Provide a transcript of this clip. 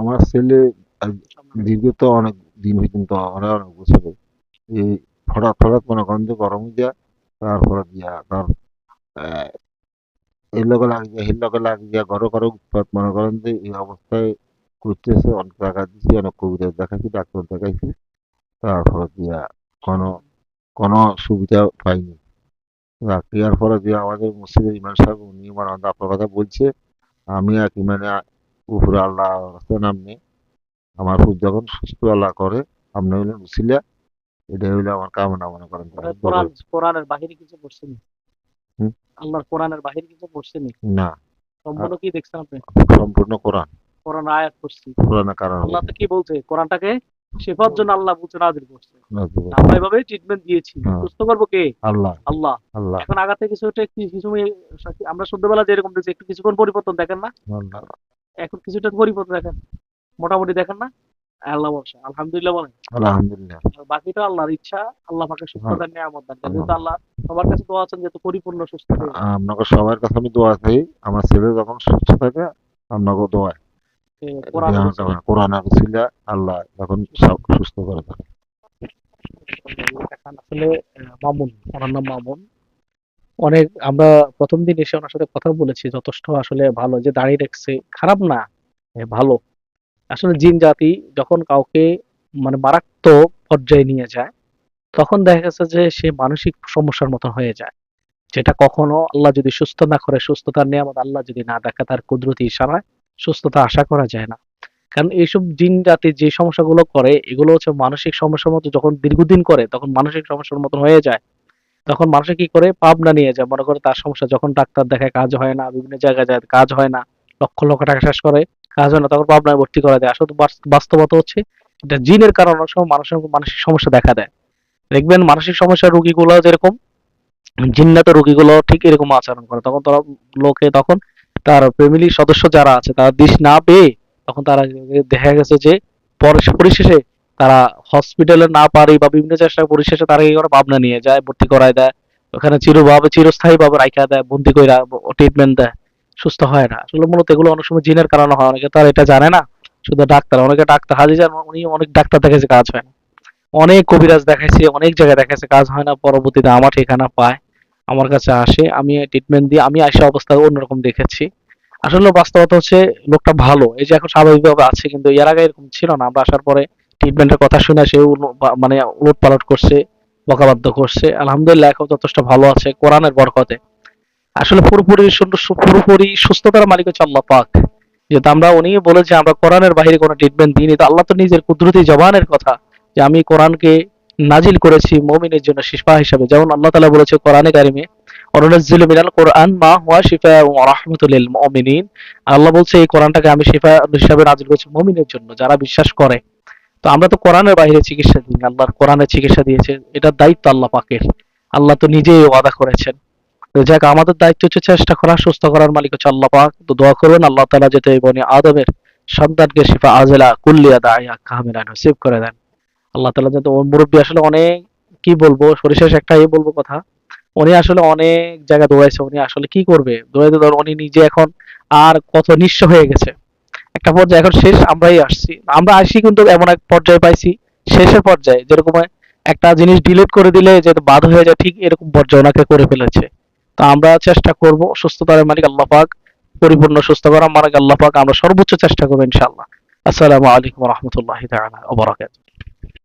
আমার ছেলে দীর্ঘত অনেক দিন পর্যন্ত অনেক অনেক বছরে এই হঠাৎ হঠাৎ মনে করেন যে গরম যায়, তারপরে দিয়া তার এর লগে লাগে যায় এর লগে লাগে যায় ঘরে ঘরে উৎপাত, মনে করেন যে এই অবস্থায় করতেছে, অনেক টাকা দিছি, অনেক কবিরাজ দেখাইছি, ডাক্তার দেখাইছি। তারপরে দিয়া কোনো কোনো সুবিধা পাইনি। ইয়ার পরে যে আমাদের মসজিদের ইমান সাহেব, উনি আমার আপনার কথা বলছে, আমি আর কি মানে উপরে আল্লাহ নামনি আমার খুব যখন সুস্থ আল্লাহ করে আপনি হইলেন উসিলা এটাই হইল আমার কামনা মনে করেন মানে কোরআন কোরআনের বাহিরে কিছু পড়ছেন আল্লাহর কোরআনের বাহিরে কিছু পড়ছেন না? সম্পূর্ণ কি দেখছেন আপনি? সম্পূর্ণ কোরআন। কোরআন আয়াত পড়ছি। কোরআনের কারণ আল্লাহ তো কি বলছে? কোরআনটাকে শেফার জন্য আল্লাহ নাজিল করছে। আমরা এভাবে ট্রিটমেন্ট দিয়েছি। হ্যাঁ। সুস্থ করব কে? আল্লাহ। আল্লাহ। আল্লাহ। এখন আগাতে কিছু কিছু আমরা ছোটবেলা যেরকম দেখছি একটু কিছুক্ষণ পরিবর্তন দেখেন না? আল্লাহ। এখন কিছুটা পরিবর্তন দেখেন। মোটামুটি দেখেন না? আল্লাহ বলছে আলহামদুলিল্লাহ বলেন। আলহামদুলিল্লাহ। বাকিটা আল্লাহর ইচ্ছা আল্লাহ পাকে সুস্থতা নিয়ামত দান। করেন। যেহেতু হ্যাঁ। আল্লাহ সবার কাছে দোয়া আছেন যেহেতু পরিপূর্ণ সুস্থ হয়ে যায়। আপনাকে সবার কাছে আমি দোয়া চাই। আমার ছেলে যখন সুস্থ থাকে আপনাকে দোয়া। কোরআন আর উসিলা আল্লাহ যখন সব সুস্থ করে এখন আসলে মামুন ওনার নাম মামুন। অনেক, আমরা প্রথম দিন এসে ওনার সাথে কথা বলেছি, যথেষ্ট আসলে ভালো, যে দাঁড়িয়ে রাখছে, খারাপ না ভালো। আসলে জিন জাতি যখন কাউকে মানে মারাত্মক পর্যায়ে নিয়ে যায়, তখন দেখা গেছে যে সে মানসিক সমস্যার মতো হয়ে যায়। যেটা কখনো আল্লাহ যদি সুস্থ না করে, সুস্থতার নিয়ামত আল্লাহ যদি না দেখে, তার কুদরতি ইশারায় সুস্থতা আশা করা যায় না। কারণ এইসব জিন জাতি যে সমস্যাগুলো করে, এগুলো হচ্ছে মানসিক সমস্যার মতো যখন দীর্ঘদিন করে, তখন মানসিক সমস্যার মতন হয়ে যায়। তখন মানুষে কি করে? পাবনা নিয়ে যায়। মনে করে তার সমস্যা, যখন ডাক্তার দেখায় কাজ হয় না, বিভিন্ন জায়গায় যায়, কাজ হয় না, লক্ষ লক্ষ টাকা শেষ করে, কাজ হয় না, তখন পাবনায় ভর্তি করে দেয়। আসলে বাস্তবতা হচ্ছে, এটা জিনের কারণে অনেক সময় মানুষের, মানসিক সমস্যা দেখা দেয়। দেখবেন মানসিক সমস্যার রোগীগুলো যেরকম, জিন্নাত রোগীগুলো ঠিক এরকম আচরণ করে। তখন তারা লোকে তখন তার ফ্যামিলির সদস্য যারা আছে, তারা দিশ না পেয়ে তখন তারা দেখা গেছে যে পরে- পরিশেষে তারা হসপিটালে না পারে বা বিভিন্ন চেষ্টা পরিশেষে তারা কি করে পাবনা নিয়ে যায়, ভর্তি করায় দেয়। ওখানে চিরভাবে চিরস্থায়ী ভাবে রাখা দেয়, বন্দি করে ট্রিটমেন্ট দেয়। সুস্থ হয় না। আসলে মূলত এগুলো অনেক সময় জিনের কারণে হয়, অনেকে তার এটা জানে না। শুধু ডাক্তার, অনেকে ডাক্তার, হাজি যান উনি অনেক ডাক্তার দেখেছে কাজ হয় না। অনেক কবিরাজ দেখাইছে, অনেক জায়গায় দেখাইছে, কাজ হয় না, পরবর্তীতে আমার ঠিকানা পায়, আমার কাছে আসে, আমি ট্রিটমেন্ট দিয়ে, আমি আসা অবস্থা অন্যরকম দেখেছি। আসলে বাস্তবতা হচ্ছে, লোকটা ভালো, এই যে এখন স্বাভাবিকভাবে আছে, কিন্তু এর আগে এরকম ছিল না। আমরা আসার পরে ট্রিটমেন্টের কথা শুনে সে মানে উলট পালট করছে, বকাবাদ্য করছে। আলহামদুলিল্লাহ এখন যথেষ্ট ভালো আছে কোরআনের বরকতে। আসলে পুরোপুরি পুরোপুরি সুস্থতার মালিক হচ্ছে আল্লাহ পাক। যেহেতু আমরা উনি বলে যে আমরা কোরআনের বাইরে কোনো ট্রিটমেন্ট দিইনি, তো আল্লাহ তো নিজের কুদরতি জবানের কথা যে আমি কোরআনকে নাজিল করেছি মমিনের জন্য শিফা হিসাবে। যেমন আল্লাহ তালা বলেছে কোরআনে কারিমে, অনুনাজ্জিলু মিনাল কোরআন মা হুয়া শিফা ওয়া রাহমাতুল লিল মুমিনিন। আল্লাহ বলছে, এই কোরআনটাকে আমি শিফা হিসাবে নাজিল করেছি মমিনের জন্য, যারা বিশ্বাস করে। তো আমরা তো কোরআনের বাইরে চিকিৎসা দিই আল্লাহর কোরআনের চিকিৎসা দিয়েছে, এটার দায়িত্ব আল্লাহ পাকের। আল্লাহ তো নিজেই ওয়াদা করেছেন। তো যাক আমাদের দায়িত্ব হচ্ছে চেষ্টা করা, সুস্থ করার মালিক হচ্ছে আল্লাহ পাক। তো দোয়া করবেন, আল্লাহ তালা যাতে বনি আদমের সন্তানকে শিফা আজলা কুল্লিয়া দায়া কামিলা নসিব করে দেন। আল্লাহ তাআলা যাতে মুরব্বী আসলে অনেক, কি বলব সরিশেষ একটাই বলব কথা, উনি আসলে অনেক জায়গা দৌড়াইছে, উনি আসলে কি করবে? দৌড়াইতে দৌড় উনি নিজে এখন আর কত নিঃস্ব হয়ে গেছে। একটা পর্যায়ে এখন শেষ আমরাই আসছি। আমরা আসি কিন্তু এমন এক পর্যায়ে পাইছি, শেষের পর্যায়ে, যেরকম একটা জিনিস ডিলিট করে দিলে যে বাদ হয়ে যায়, ঠিক এরকম পর্যায়ে ওনাকে করে ফেলেছে। তো আমরা চেষ্টা করব সুস্থতার মালিক আল্লাহ পাক, পরিপূর্ণ সুস্থ করা মালিক আল্লাহ পাক, আমরা সর্বোচ্চ চেষ্টা করব ইনশাআল্লাহ। আসসালামু আলাইকুম রহমতুল্লাহ বারাকাতুহু।